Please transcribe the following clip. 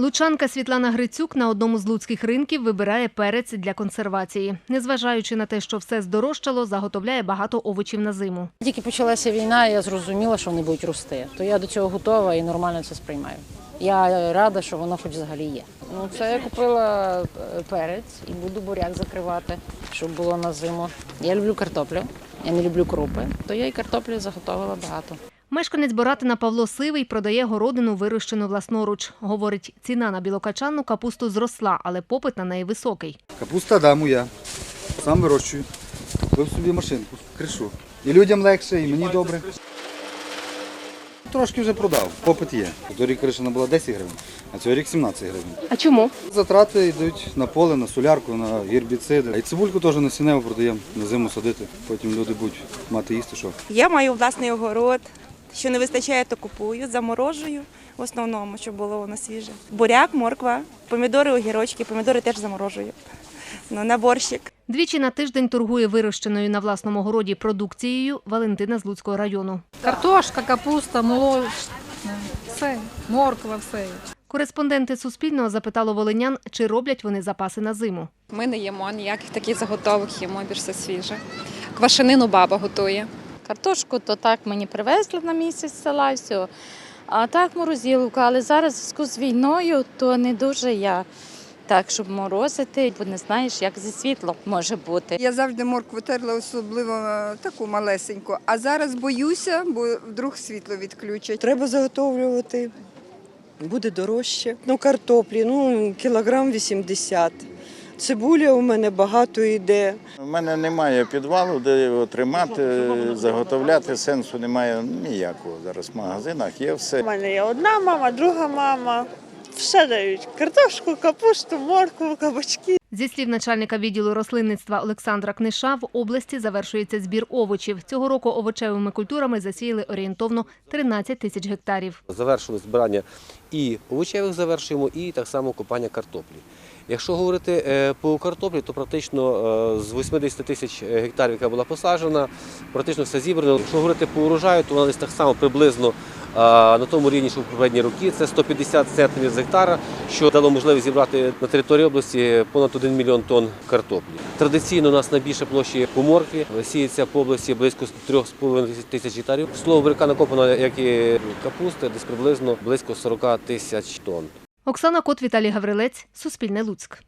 Лучанка Світлана Грицюк на одному з луцьких ринків вибирає перець для консервації. Незважаючи на те, що все здорожчало, заготовляє багато овочів на зиму. Тільки почалася війна, я зрозуміла, що вони будуть рости. То я до цього готова і нормально це сприймаю. Я рада, що воно хоч взагалі є. Ну, це я купила е, перець і буду буряк закривати, щоб було на зиму. Я люблю картоплю, я не люблю крупи, то я і картоплі заготовила багато. Мешканець Боратина Павло Сивий продає городину, вирощену власноруч. Говорить, ціна на білокачанну капусту зросла, але попит на неї високий. Капуста, да, моя. Сам вирощую. Купив собі машинку, кришу. І людям легше, і мені добре. Трошки вже продав, попит є. Торік кришина була 10 гривень, а цього рік 17 гривень. А чому? Затрати йдуть на поле, на солярку, на гербіциди. І цибульку теж на сінево продаємо, на зиму садити. Потім люди будуть мати їсти, що. Я маю власний огород. Що не вистачає, то купую, заморожую в основному, щоб було воно свіже. Буряк, морква, помідори, огірочки, помідори теж заморожую. Ну, на борщик. Двічі на тиждень торгує вирощеною на власному городі продукцією Валентина з Луцького району. Картошка, капуста, молочна, все, морква, все. Кореспонденти Суспільного запитало волинян, чи роблять вони запаси на зиму. Ми не їмо ніяких таких заготовок, їмо більш все свіже. Квашенину баба готує. Картошку то так мені привезли на місяць з села, все. А так морозиловка, але зараз в зв'язку з війною, то не дуже я так, щоб морозити, бо не знаєш, як зі світлом може бути. Я завжди моркву терла, особливо е, таку малесеньку. А зараз боюся, бо вдруг світло відключать. Треба заготовлювати. Буде дорожче. Ну, картоплі, ну, кілограм 80. Цибуля у мене багато йде. У мене немає підвалу, де його тримати, заготовляти сенсу немає ніякого. Зараз в магазинах є все. У мене є одна мама, друга мама. Все дають картошку, капусту, моркву, кабачки. Зі слів начальника відділу рослинництва Олександра Книша, в області завершується збір овочів. Цього року овочевими культурами засіяли орієнтовно 13 тисяч гектарів. Завершили збирання і овочевих завершуємо, і так само копання картоплі. Якщо говорити е, по картоплі, то практично е, з 80 тисяч гектарів, яка була посаджена, практично все зібрано. Якщо говорити по урожаю, то вона десь так само приблизно на тому рівні, що в попередні роки. Це 150 центнерів з гектара, що дало можливість зібрати на території області понад 1 мільйон тонн картоплі. Традиційно у нас найбільше площі по моркві, сіється по області близько 3,5 тисяч гектарів. Слово буряка накопано, як і капусти, десь приблизно близько 40 тисяч тонн. Оксана Кот, Віталій Гаврилець, Суспільне Луцьк.